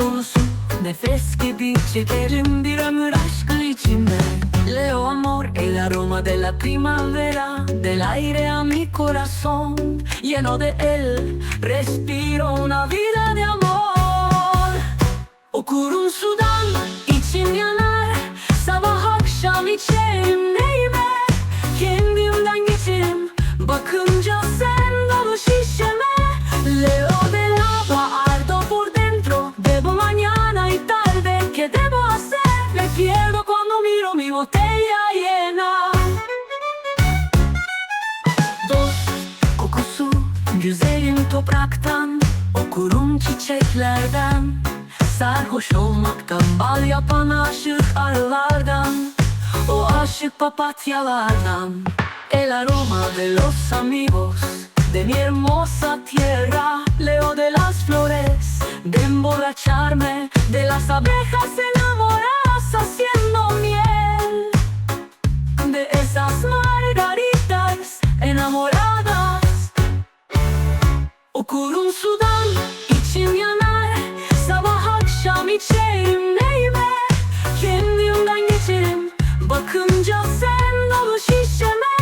dolusu. Nefes gibi çekerim bir ömür aşkı içimde Leo amor el aroma de la primavera Del aire a mi corazón Lleno de él. Respiro una vida de amor. Okurum sudan için yanar Güzelim topraktan Okurum çiçeklerden. Sarhoş olmaktan Bal yapan aşık arılardan. O aşık papatyalardan. El aroma de los amigos De mi hermosa tierra. Leo de las flores De emborracharme De las abejas enamoradas. Haciendo Okurum sudan içim yanar. Sabah akşam içerim neyime? Kendimden geçerim. Bakınca sen dolu şişeme.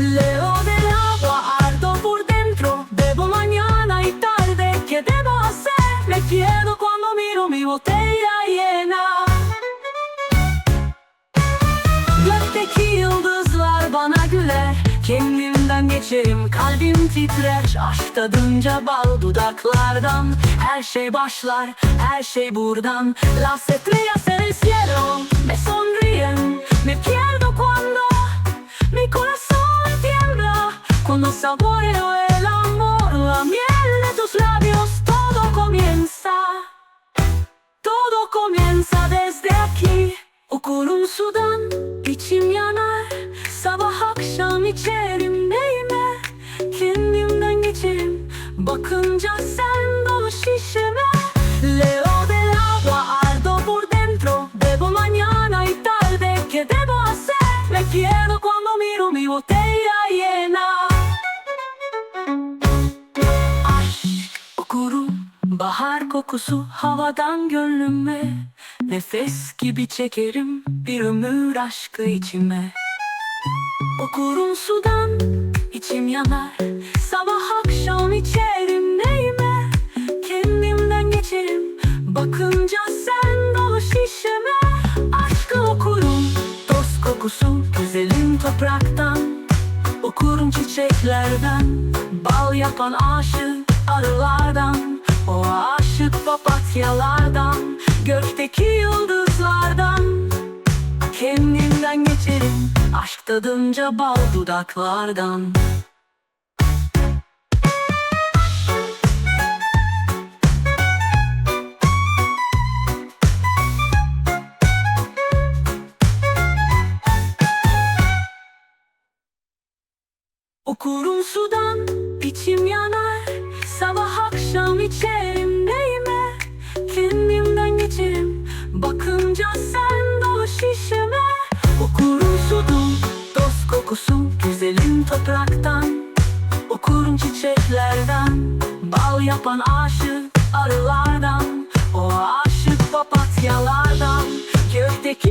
Leo de lava ardo por dentro. Bebo mañana y tarde Que debo hacer? Me pierdo cuando miro mi botella llena. Gökteki yıldızlar bana güler. Kendimden geçerim kalbim titrer Aşk tadınca bal dudaklardan. Her şey başlar her şey buradan. Las estrellas el cielo Me sonríen Me pierdo cuando Mi corazón tiembla. Cuando saboreo el amor La miel de tus labios Todo comienza. Todo comienza desde aquí. Okurum sudan içim yanar. Sabah akşam içerim Kendimden geçerim Bakınca sen dolu şişeme. Leo de lava ardo por dentro. Bebo mañana y tarde Que debo hacer. Me pierdo cuando miro mi botella llena. Aşk okurum Bahar kokusu havadan gönlüme. Nefes gibi çekerim bir ömür aşkı içime. Okurum sudan içim yanar. Sabah akşam içerim neyime? Kendimden geçerim. Bakınca sen dolu şişeme Aşkı okurum. Toz kokusu güzelim topraktan. Okurum çiçeklerden. Bal yapan aşık arılardan. O aşık papatyalardan. Gökteki yıldızlardan Aşk tadınca bal dudaklardan. Okurum sudan içim yanar. Sabah akşam içerim neyime Kendimden geçerim. Bakınca sen yapan aşık arılardan O aşık papatyalardan Gökteki